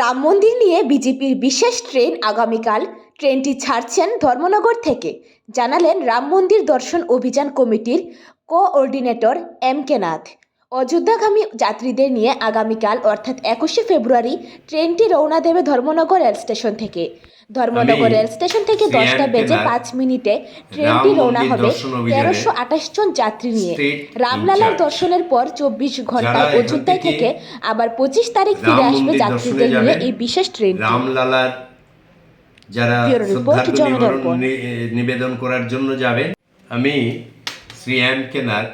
রাম মন্দির নিয়ে বিজেপির বিশেষ ট্রেন আগামীকাল ট্রেনটি ছাড়ছেন ধর্মনগর থেকে। জানালেন রাম মন্দির দর্শন অভিযান কমিটির কোঅর্ডিনেটর এম কে নাথ। অযোধ্যাগামী যাত্রীদের নিয়ে আগামীকাল অর্থাৎ একুশে ফেব্রুয়ারি ট্রেনটি রওনা দেবে ধর্মনগর রেল স্টেশন থেকে। ধর্মনগর রেল স্টেশন থেকে দশটা বেজে পাঁচ মিনিটে ট্রেনটি রওনা হবে তেরোশো আঠাশ জন যাত্রী নিয়ে। রামলালার দর্শনের পর চব্বিশ ঘন্টায় এখান অযোধ্যায় থেকে আবার পঁচিশ তারিখ ফিরে আসবে যাত্রীদের নিয়ে এই বিশেষ ট্রেন রামলালার যারা নিবেদন করার জন্য যাবেন আমি শ্রী এম কেনার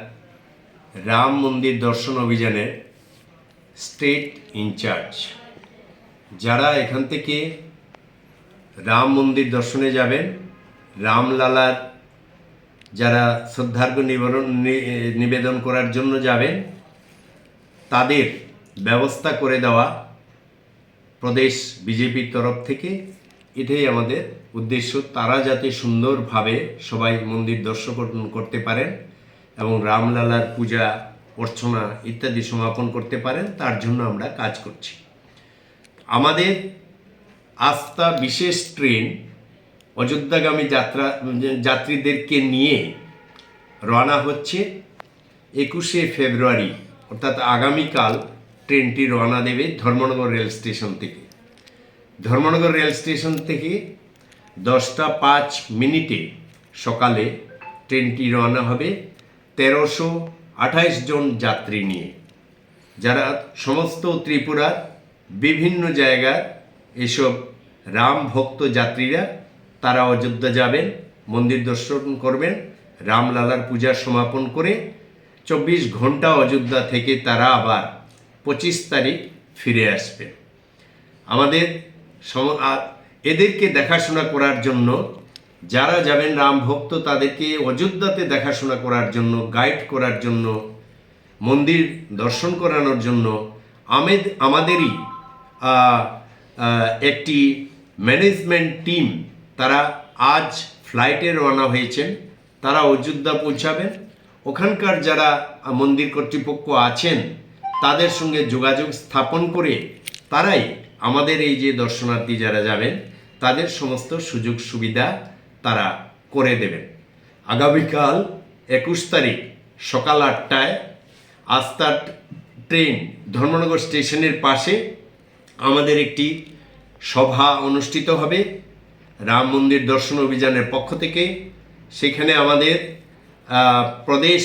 রাম মন্দির দর্শন অভিযানের স্টেট ইনচার্জ যারা এখান থেকে রাম মন্দির দর্শনে যাবেন, রামলালার যারা শ্রদ্ধার্ঘ্য নিবরণ নিবেদন করার জন্য যাবেন, তাদের ব্যবস্থা করে দেওয়া প্রদেশ বিজেপির তরফ থেকে। এটাই আমাদের উদ্দেশ্য। তারা যাতে সুন্দরভাবে সবাই মন্দির দর্শন করতে পারেন। এবং রামলালার পূজা, অর্চনা ইত্যাদি সমাপন করতে পারেন, তার জন্য আমরা কাজ করছি। আমাদের আস্থা বিশেষ ট্রেন অযোধ্যাগামী যাত্রা, যাত্রীদেরকে নিয়ে রওনা হচ্ছে একুশে ফেব্রুয়ারি, অর্থাৎ আগামীকাল ট্রেনটি রওনা দেবে ধর্মনগর রেল স্টেশন থেকে। ধর্মনগর রেল স্টেশন থেকে দশটা পাঁচ মিনিটে সকালে ট্রেনটি রওনা হবে। তেরোশো আঠাইশ জন যাত্রী নিয়ে, যারা সমস্ত ত্রিপুরার বিভিন্ন জায়গার এসব রাম ভক্ত যাত্রীরা তারা অযোধ্যা যাবেন, মন্দির দর্শন করবেন, রামলালার পূজা সমাপন করে চব্বিশ ঘণ্টা অযোধ্যা থেকে তারা আবার পঁচিশ তারিখ ফিরে আসবেন। আমাদের এদেরকে দেখাশোনা করার জন্য যারা যাবেন রাম ভক্ত, তাদেরকে অযোধ্যাতে দেখাশোনা করার জন্য গাইড করার জন্য, মন্দির দর্শন করানোর জন্য আমেদ, আমাদেরই একটি ম্যানেজমেন্ট টিম তারা আজ ফ্লাইটে রওনা হয়েছেন। তারা অযোধ্যা পৌঁছাবেন। ওখানকার যারা মন্দির কর্তৃপক্ষ আছেন, তাদের সঙ্গে যোগাযোগ স্থাপন করে তারাই আমাদের এই যে দর্শনার্থী যারা যাবেন, তাদের সমস্ত সুযোগ সুবিধা তারা করে দেবেন। আগামীকাল একুশ তারিখ সকাল আটটায় আস্থার ট্রেন ধর্মনগর স্টেশনের পাশে আমাদের একটি সভা অনুষ্ঠিত হবে। রাম মন্দির দর্শন অভিযানের পক্ষ থেকে। সেখানে আমাদের প্রদেশ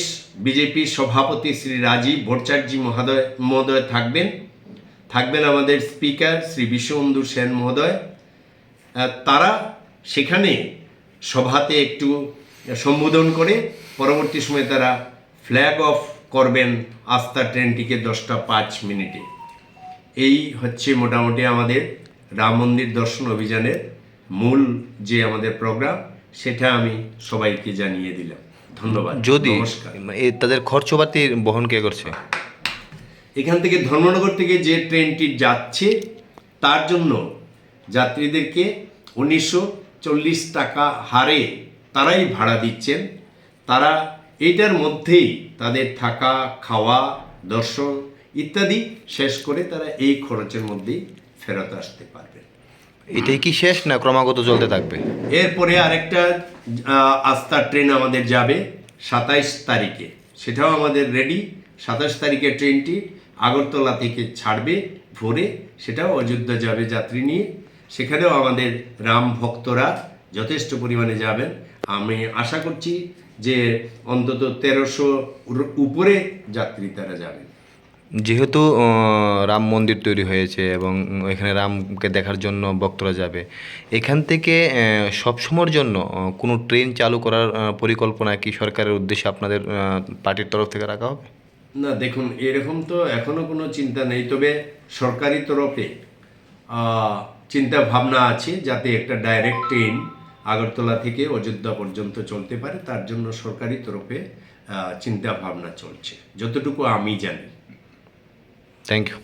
বিজেপি সভাপতি শ্রী রাজীব ভট্টাচার্য মহোদয় মহোদয় থাকবেন। থাকবেন আমাদের স্পিকার শ্রী বিশ্ববন্ধু সেন মহোদয়। তারা সেখানে সভাতে একটু সম্বোধন করে পরবর্তী সময় তারা ফ্ল্যাগ অফ করবেন আস্থা ট্রেনটিকে দশটা পাঁচ মিনিটে। এই হচ্ছে মোটামুটি আমাদের রাম মন্দির দর্শন অভিযানের মূল যে আমাদের প্রোগ্রাম সেটা আমি সবাইকে জানিয়ে দিলাম। ধন্যবাদ। যদি তাদের খরচপাতি বহন কে করছে? এখান থেকে ধর্মনগর থেকে যে ট্রেনটি যাচ্ছে তার জন্য যাত্রীদেরকে উনিশশো চল্লিশ টাকা হারে তারাই ভাড়া দিচ্ছেন। তারা এইটার মধ্যেই তাদের থাকা খাওয়া দর্শন ইত্যাদি শেষ করে তারা এই খরচের মধ্যেই ফেরত আসতে পারবেন। এটাই কি শেষ না ক্রমাগত চলতে থাকবে? এরপরে আরেকটা আস্থার ট্রেন আমাদের যাবে সাতাইশ তারিখে। সেটাও আমাদের রেডি সাতাশ তারিখে ট্রেনটি আগরতলা থেকে ছাড়বে ভোরে। সেটাও অযোধ্যা যাবে যাত্রী নিয়ে। সেখানেও আমাদের রাম ভক্তরা যথেষ্ট পরিমাণে যাবেন। আমি আশা করছি যে অন্তত তেরোশো উপরে যাত্রী তারা যাবেন। যেহেতু রাম মন্দির তৈরি হয়েছে এবং এখানে রামকে দেখার জন্য ভক্তরা যাবে এখান থেকে সবসময়ের জন্য কোনো ট্রেন চালু করার পরিকল্পনা কি সরকারের উদ্দেশ্যে আপনাদের পার্টির তরফ থেকে রাখা হবে? না দেখুন এরকম তো এখনও কোনো চিন্তা নেই। তবে সরকারি তরফে চিন্তা ভাবনা আছে যাতে একটা ডাইরেক্ট ট্রেন আগরতলা থেকে অযোধ্যা পর্যন্ত চলতে পারে। তার জন্য সরকারি তরফে চিন্তা ভাবনা চলছে। যতটুকু আমি জানি। Thank you